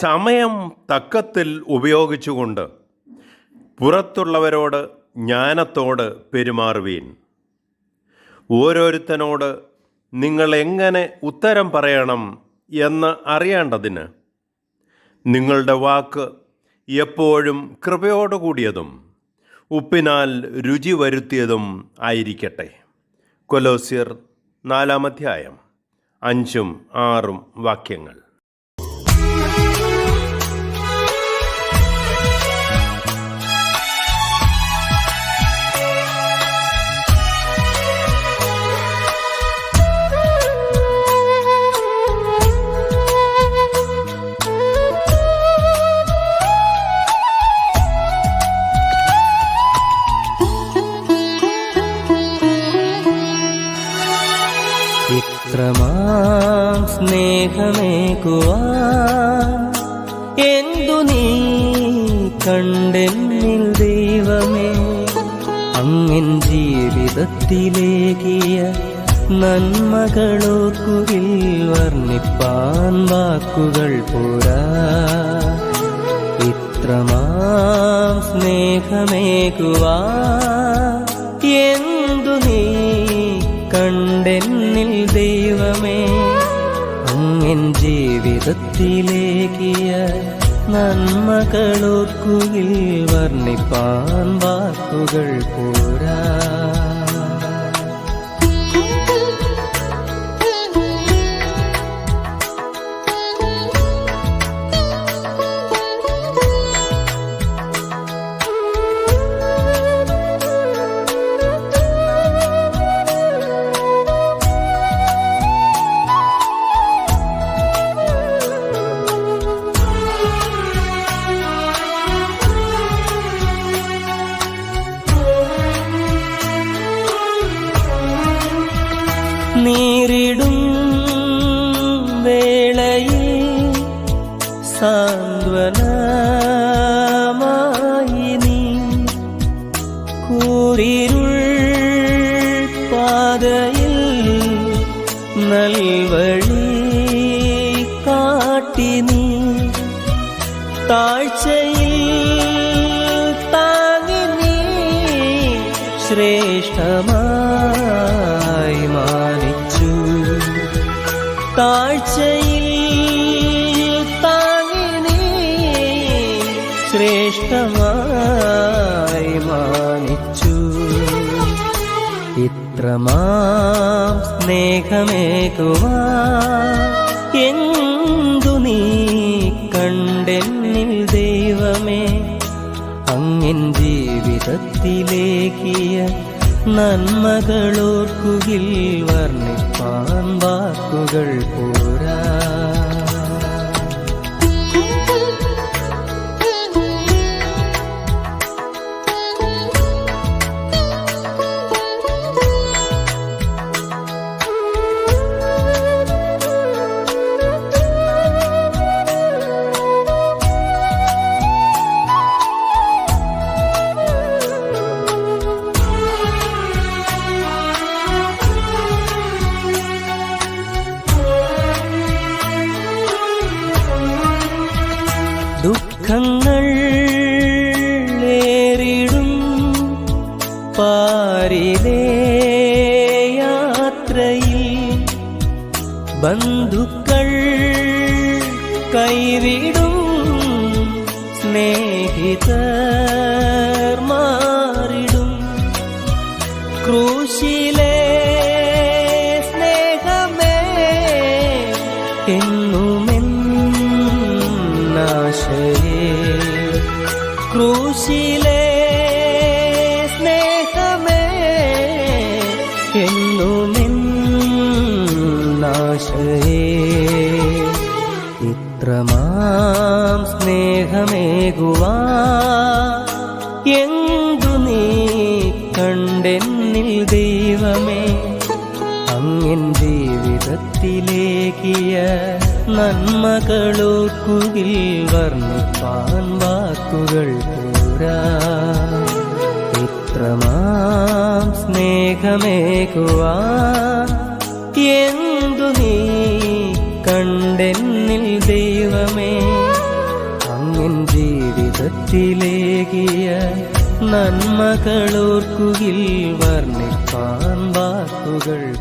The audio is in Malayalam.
സമയം തക്കത്തിൽ ഉപയോഗിച്ചുകൊണ്ട് പുറത്തുള്ളവരോട് ജ്ഞാനത്തോട് പെരുമാറുവീൻ. ഓരോരുത്തനോട് നിങ്ങൾ എങ്ങനെ ഉത്തരം പറയണം എന്ന് അറിയേണ്ടതിന് നിങ്ങളുടെ വാക്ക് എപ്പോഴും കൃപയോടുകൂടിയതും ഉപ്പിനാൽ രുചി വരുത്തിയതും ആയിരിക്കട്ടെ. കൊലോസ്യർ നാലാമധ്യായം അഞ്ചും ആറും വാക്യങ്ങൾ. ഇത്രമാം സ്നേഹമേകുവാ എന്തു നീ കണ്ടെന്നിൽ ദൈവമേ? അങ്ങൻ ജീവിതത്തിലേകിയ നന്മകളോർക്കുകിൽ വർണിപ്പാൻ വാക്കുകൾ പോരാ. ഇത്രമാം സ്നേഹമേകുവാ ജീവിതത്തിലേക്കിയ നന്മകളോർക്കുകിൽ വർണിപ്പാൻ വാക്കുകൾ പോരാ. നൽവഴി കാട്ടി നീ താഴ്ചയിൽ താങ്ങി നീ ശ്രേഷ്ഠമായി മാനിച്ചു. താഴ്ചയിൽ താങ്ങി നീ ശ്രേഷ്ഠമായി മാനിച്ചു. ഇത്രമാം സ്നേഹമേകുവാ. എന്തു നീ കണ്ടെന്നിൽ ദൈവമേ? അങ്ങൻ ജീവിതത്തിലേക്കിയ നന്മകളോർക്കുകിൽ വർണിപ്പാൻ വാക്കുകൾ പോരാ. ദുഃഖങ്ങൾ നേരിടും പാരിലേ യാത്രയിൽ. ബന്ധുക്കൾ കൈവിടും സ്നേഹിതർ. ക്രൂശിലെ സ്നേഹമേ എന്നുമെന്നാശയേ ഇത്രമാം സ്നേഹമേകുവാ എന്തു നീ കണ്ടെന്നിൽ ദൈവമേ അങ്ങൻ ജീവിതത്തിലേക്കിയ നന്മകളോർക്കുകിൽ വർണിപ്പാൻ വാക്കുകൾ പോരാ. ഇത്രമാം സ്നേഹമേകുവാ എന്തു നീ കണ്ടെന്നിൽ ദൈവമേ? അങ്ങിൻ ജീവിതത്തിലേകിയ നന്മകളോർക്കുകിൽ വർണിപ്പാൻ വാക്കുകൾ